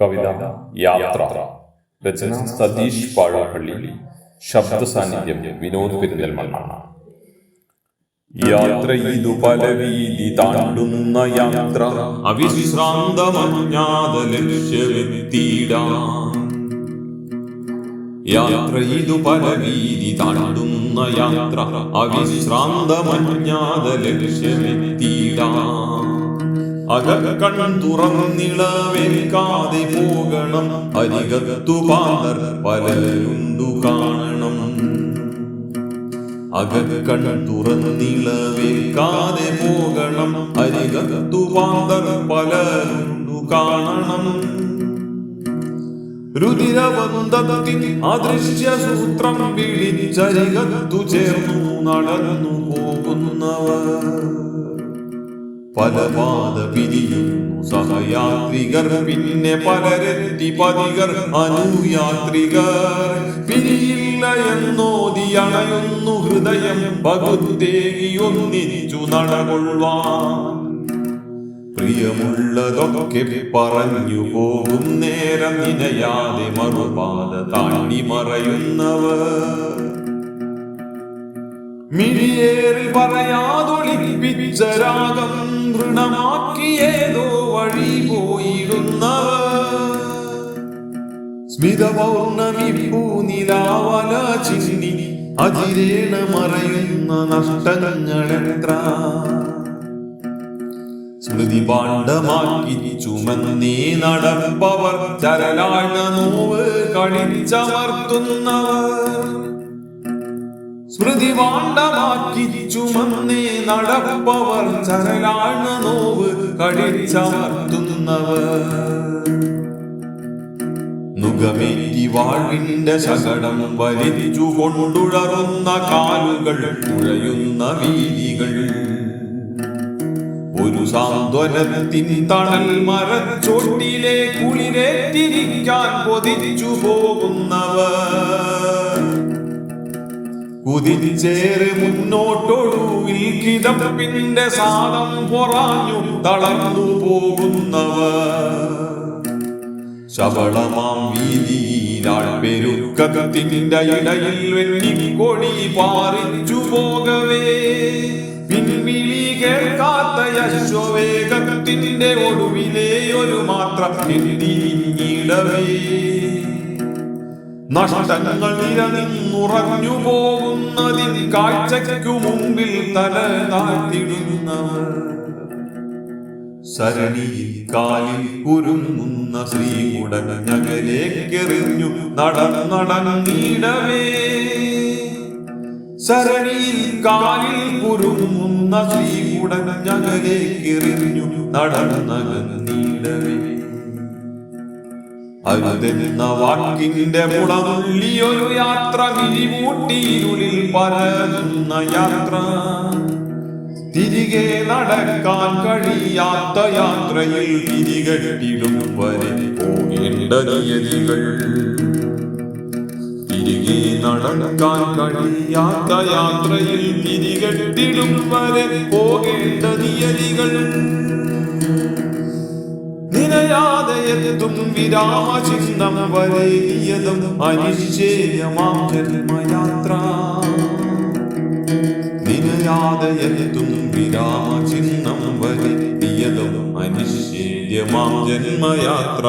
കവിത യാത്ര. രചന സതീഷ് പാഴപ്പള്ളി. ശബ്ദ സാന്നിധ്യം വിനോദ് പെരുന്തൽമണ്ണ. യാത്ര ഇതു പല വീതി താണ്ടുന്ന യാത്ര. അവിശ്രാന്തമഞ്ഞാത ലക്ഷ്യമെത്തിയിടാൻ യാത്ര ഇതു പല വീതി താണ്ടുന്ന യാത്ര. അവിശ്രാന്തമഞ്ഞാത ലക്ഷ്യമെത്തിയിടാൻ അകക്കൺ തുറന്നിളവേൽക്കാതെ പോകണം. അരികത്തു പാതർ പലരുണ്ടു കാണണം. അകക്കൺ കാണണം. അദൃശ്യ സൂത്രം വിളിച്ചരികത്തു ചേർന്നു നടന്നു പോകുന്നവർ. പല പാത സഹയാത്രികർ പിന്നെ പലരെത്തി പതികർ അനുയാത്രികർ. പിരിയില്ല എന്നോതി അണയുന്നു ഹൃദയം പകുത്തേകി ഒന്നിച്ചു നടകൊള്ളുവാൻ. പ്രിയമുള്ളതൊക്കെ പറഞ്ഞു പോകും നേരം നിനയാതെ മറുപാത താണ്ടി മറയുന്നവർ മിഴിയേറി പറയാതൊളിപ്പിച്ച രാഗം തൃണമാക്കിയേതോ വഴി പോയിരുന്നവർ സ്മിത പൗർണമി പൂനിലാവല ചിന്നി അതിരേണ മറയുന്ന നഷ്ടങ്ങളെത്ര? സ്മൃതി പാണ്ഡമാക്കി ചുമന്നേ നടപ്പവർ ചരലാഴ്ന്ന നോവ് കളിച്ചമർത്തുന്നവർ. സ്മൃതി പാണ്ഡമാക്കി ചുമന്നേ നടപ്പവർ ചരലാഴ്ന്ന നോവ് കടിച്ചമർത്തുന്നവർ. നുകമേറ്റി വാഴിന്റെ ശകടം വലിച്ചു കൊണ്ടുഴറുന്ന കാലുകൾ കുഴയുന്ന വീതികൾ. ഒരു സാന്ത്വനത്തിൻ തണൽ മരച്ചോട്ടിലെ കുളിരേറ്റിരിക്കാൻ കൊതിച്ചു പോകുന്നവർ. കുതിരിച്ചേറ് മുന്നോട്ടൊടുവിൽ കിതപ്പിന്റെ സാധം പൊറാഞ്ഞു തളർന്നു പോകുന്നവർ. ശബളമാം വീതിയിലാൾ പെരുക്കത്തിന്റെ ഇടയിൽ വെണ്ണിക്കൊടി പാറിച്ചു പോകവേ. പിൻവിളി കേൾക്കാത്ത യശ്വവേഗത്തിന്റെ ഒടുവിലെ ഒരു മാത്രം തിരിഞ്ഞിടവേ നഷ്ടങ്ങൾ നിരനിന്നുറഞ്ഞു പോകുന്നതിൻ കാഴ്ചയ്ക്കു മുമ്പിൽ തല താഴ്ത്തിടുന്നവർ സരണിയിൽ കാലിൽ കുരുങ്ങുന്ന ശ്രീകുടൻ ഞകലേക്കെറിഞ്ഞു നടന്നടങ്ങിടവേ സരണിയിൽ കാലിൽ കുരുങ്ങുന്ന ശ്രീകുടൻ ഞകലേക്കെറിഞ്ഞു നടന്നടങ്ങിടവേ അരുതെന്ന വാക്കിന്റെ മുളമുള്ളിയൊരു യാത്ര വിരിമൂട്ടിയിരുളിൽ പരതുന്ന യാത്ര. തിരികെ നടക്കാൻ കഴിയാത്ത യാത്രയിൽ തിരികെട്ടിടും വരെ പോകേണ്ട നിയതികൾ തിരികെ നടക്കാൻ കഴിയാത്ത യാത്രയിൽ തിരികെട്ടിടും വരെ പോകേണ്ട നിയതികൾ നിനയാതെ എന്തും വിരാമചിഹ്നം വരെ നിയതം അനിശ്ചയമാം ജന്മയാത്ര. നിനയാതെ എന്തും വിരാമചിഹ്നം വരെ നിയതം അനിശ്ചയമാം ജന്മയാത്ര.